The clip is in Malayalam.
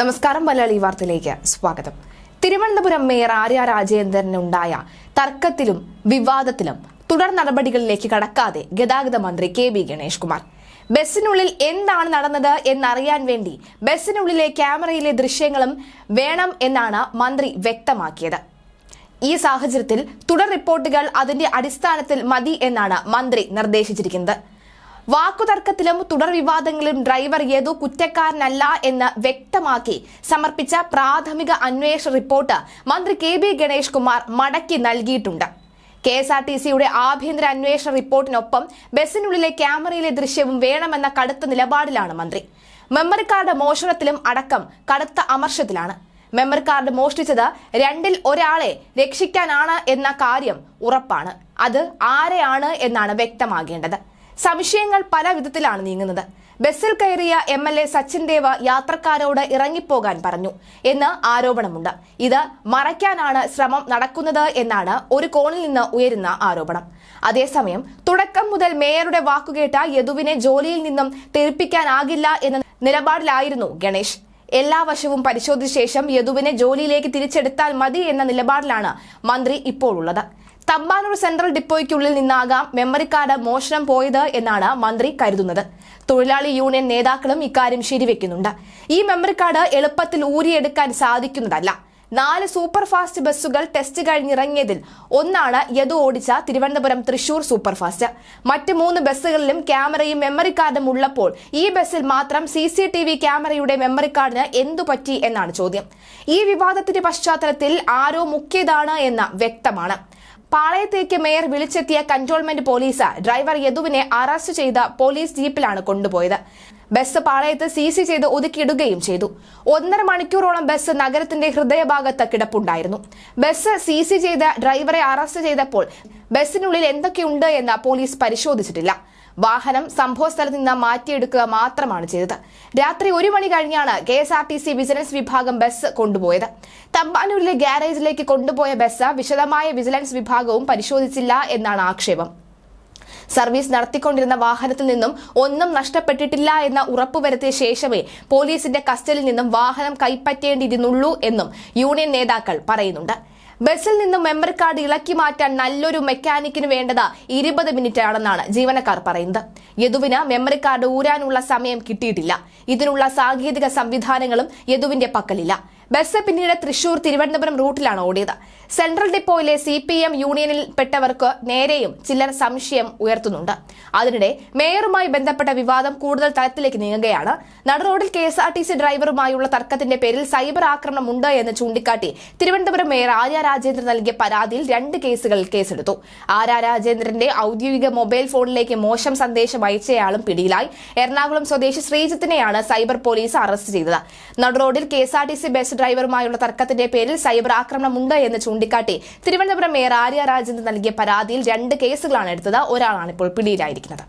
നമസ്കാരം മലയാളി വാർത്തയിലേക്ക് സ്വാഗതം. തിരുവനന്തപുരം മേയർ ആര്യ രാജേന്ദ്രനുണ്ടായ തർക്കത്തിലും വിവാദത്തിലും തുടർ നടപടികളിലേക്ക് കടക്കാതെ ഗതാഗത മന്ത്രി കെ ബി ഗണേഷ് കുമാർ. ബസ്സിനുള്ളിൽ എന്താണ് നടന്നത് എന്നറിയാൻ വേണ്ടി ബസ്സിനുള്ളിലെ ക്യാമറയിലെ ദൃശ്യങ്ങളും വേണം എന്നാണ് മന്ത്രി വ്യക്തമാക്കിയത്. ഈ സാഹചര്യത്തിൽ തുടർ റിപ്പോർട്ടുകൾ അതിന്റെ അടിസ്ഥാനത്തിൽ മതി എന്നാണ് മന്ത്രി നിർദ്ദേശിച്ചിരിക്കുന്നത്. വാക്കുതർക്കത്തിലും തുടർ വിവാദങ്ങളിലും ഡ്രൈവർ ഏതോ കുറ്റക്കാരനല്ല എന്ന് വ്യക്തമാക്കി സമർപ്പിച്ച പ്രാഥമിക അന്വേഷണ റിപ്പോർട്ട് മന്ത്രി കെ ബി ഗണേഷ് കുമാർ മടക്കി നൽകിയിട്ടുണ്ട്. കെ എസ് ആർ ടി സിയുടെ ആഭ്യന്തര അന്വേഷണ റിപ്പോർട്ടിനൊപ്പം ബസ്സിനുള്ളിലെ ക്യാമറയിലെ ദൃശ്യവും വേണമെന്ന കടുത്ത നിലപാടിലാണ് മന്ത്രി. മെമ്മറി കാർഡ് മോഷണത്തിലും അടക്കം കടുത്ത അമർഷത്തിലാണ്. മെമ്മറി കാർഡ് മോഷ്ടിച്ചത് രണ്ടിൽ ഒരാളെ രക്ഷിക്കാനാണ് എന്ന കാര്യം ഉറപ്പാണ്. അത് ആരെയാണ് എന്നാണ് വ്യക്തമാകേണ്ടത്. സംശയങ്ങൾ പല വിധത്തിലാണ് നീങ്ങുന്നത്. ബസ്സിൽ കയറിയ M L A Sachin Dev യാത്രക്കാരോട് ഇറങ്ങിപ്പോകാൻ പറഞ്ഞു എന്ന് ആരോപണമുണ്ട്. ഇത് മറയ്ക്കാനാണ് ശ്രമം നടക്കുന്നത് എന്നാണ് ഒരു കോണിൽ നിന്ന് ഉയരുന്ന ആരോപണം. അതേസമയം തുടക്കം മുതൽ മേയറുടെ വാക്കുകേട്ട യദുവിനെ ജോലിയിൽ നിന്നും തെറിപ്പിക്കാനാകില്ല എന്ന നിലപാടിലായിരുന്നു ഗണേഷ്. എല്ലാ വശവും പരിശോധിച്ച ശേഷം യദുവിനെ ജോലിയിലേക്ക് തിരിച്ചെടുത്താൽ മതി എന്ന നിലപാടിലാണ് മന്ത്രി ഇപ്പോൾ ഉള്ളത് തമ്പാനൂർ സെൻട്രൽ ഡിപ്പോയ്ക്കുള്ളിൽ നിന്നാകാം മെമ്മറി കാർഡ് മോഷണം പോയത് എന്നാണ് മന്ത്രി കരുതുന്നത്. തൊഴിലാളി യൂണിയൻ നേതാക്കളും ഇക്കാര്യം ശരിവെക്കുന്നുണ്ട്. ഈ മെമ്മറി കാർഡ് എളുപ്പത്തിൽ ഊരിയെടുക്കാൻ സാധിക്കുന്നതല്ല. നാല് സൂപ്പർ ഫാസ്റ്റ് ബസ്സുകൾ ടെസ്റ്റ് കഴിഞ്ഞിറങ്ങിയതിൽ ഒന്നാണ് യദു ഓടിച്ച തിരുവനന്തപുരം തൃശൂർ സൂപ്പർ ഫാസ്റ്റ് മറ്റ് മൂന്ന് ബസ്സുകളിലും ക്യാമറയും മെമ്മറി കാർഡും ഉള്ളപ്പോൾ ഈ ബസ്സിൽ മാത്രം സി സി ടി വി ക്യാമറയുടെ മെമ്മറി കാർഡിന് എന്തു പറ്റി എന്നാണ് ചോദ്യം. ഈ വിവാദത്തിന്റെ പശ്ചാത്തലത്തിൽ ആരോ മുക്കിയതാണ് എന്ന് വ്യക്തമാണ്. പാളയത്തേക്ക് മേയർ വിളിച്ചെത്തിയ കൺട്രോൾമെന്റ് പോലീസ് ഡ്രൈവർ യദുവിനെ അറസ്റ്റ് ചെയ്ത പോലീസ് ജീപ്പിലാണ് കൊണ്ടുപോയത്. ബസ് പാളയത്ത് സീസി ചെയ്ത് ഒതുക്കിയിടുകയും ചെയ്തു. ഒന്നര മണിക്കൂറോളം ബസ് നഗരത്തിന്റെ ഹൃദയഭാഗത്ത് കിടപ്പുണ്ടായിരുന്നു. ബസ് സീസി ചെയ്ത ഡ്രൈവറെ അറസ്റ്റ് ചെയ്തപ്പോൾ ബസ്സിനുള്ളിൽ എന്തൊക്കെയുണ്ട് എന്ന് പോലീസ് പരിശോധിച്ചിട്ടില്ല. വാഹനം സംഭവസ്ഥലത്ത് നിന്ന് മാറ്റിയെടുക്കുക മാത്രമാണ് ചെയ്തത്. രാത്രി ഒരു മണി കഴിഞ്ഞാണ് K S R T C vigilance വിഭാഗം ബസ് കൊണ്ടുപോയത്. തമ്പാനൂരിലെ ഗ്യാരേജിലേക്ക് കൊണ്ടുപോയ ബസ് വിശദമായ വിജിലൻസ് വിഭാഗവും പരിശോധിച്ചില്ല എന്നാണ് ആക്ഷേപം. സർവീസ് നടത്തിക്കൊണ്ടിരുന്ന വാഹനത്തിൽ നിന്നും ഒന്നും നഷ്ടപ്പെട്ടിട്ടില്ല എന്ന ഉറപ്പുവരുത്തിയ ശേഷമേ പോലീസിന്റെ കസ്റ്റഡിയിൽ നിന്നും വാഹനം കൈപ്പറ്റേണ്ടിയിരുന്നുള്ളൂ എന്നും യൂണിയൻ നേതാക്കൾ പറയുന്നുണ്ട്. ബസ്സിൽ നിന്നും മെമ്മറി കാർഡ് ഇളക്കി മാറ്റാൻ നല്ലൊരു മെക്കാനിക്കിന് വേണ്ടത് ഇരുപത് മിനിറ്റ് ആണെന്നാണ് ജീവനക്കാർ പറയുന്നത്. യദുവിന് മെമ്മറി കാർഡ് ഊരാനുള്ള സമയം കിട്ടിയിട്ടില്ല. ഇതിനുള്ള സാങ്കേതിക സംവിധാനങ്ങളും യദുവിന്റെ പക്കലില്ല. ബസ് പിന്നീട് തൃശൂർ തിരുവനന്തപുരം റൂട്ടിലാണ് ഓടിയത്. സെൻട്രൽ ഡിപ്പോയിലെ സി പി എം യൂണിയനിൽപ്പെട്ടവർക്ക് നേരെയും ചിലർ സംശയം ഉയർത്തുന്നുണ്ട്. അതിനിടെ മേയറുമായി ബന്ധപ്പെട്ട വിവാദം കൂടുതൽ തലത്തിലേക്ക് നീങ്ങുകയാണ്. നടുറോഡിൽ K S R T C ഡ്രൈവറുമായുള്ള തർക്കത്തിന്റെ പേരിൽ സൈബർ ആക്രമണം ഉണ്ട് എന്ന് ചൂണ്ടിക്കാട്ടി തിരുവനന്തപുരം മേയർ ആര്യ രാജേന്ദ്രൻ നൽകിയ പരാതിയിൽ രണ്ട് കേസുകളിൽ കേസെടുത്തു. ആര്യ രാജേന്ദ്രന്റെ ഔദ്യോഗിക മൊബൈൽ ഫോണിലേക്ക് മോശം സന്ദേശം അയച്ചയാളും പിടിയിലായി. എറണാകുളം സ്വദേശി ശ്രീജിത്തിനെയാണ് സൈബർ പോലീസ് അറസ്റ്റ് ചെയ്തത്. നടുറോഡിൽ K S R T C bus ഡ്രൈവറുമായുള്ള തർക്കത്തിന്റെ പേരിൽ സൈബർ ആക്രമണം ആക്രമണമുണ്ട് എന്ന് ചൂണ്ടിക്കാട്ടി തിരുവനന്തപുരം മേയർ ആര്യ രാജേന്ദ്രൻ നൽകിയ പരാതിയിൽ രണ്ട് കേസുകളാണ് എടുത്തത്. ഒരാളാണ് ഇപ്പോൾ പിടിയിലായിരിക്കുന്നത്.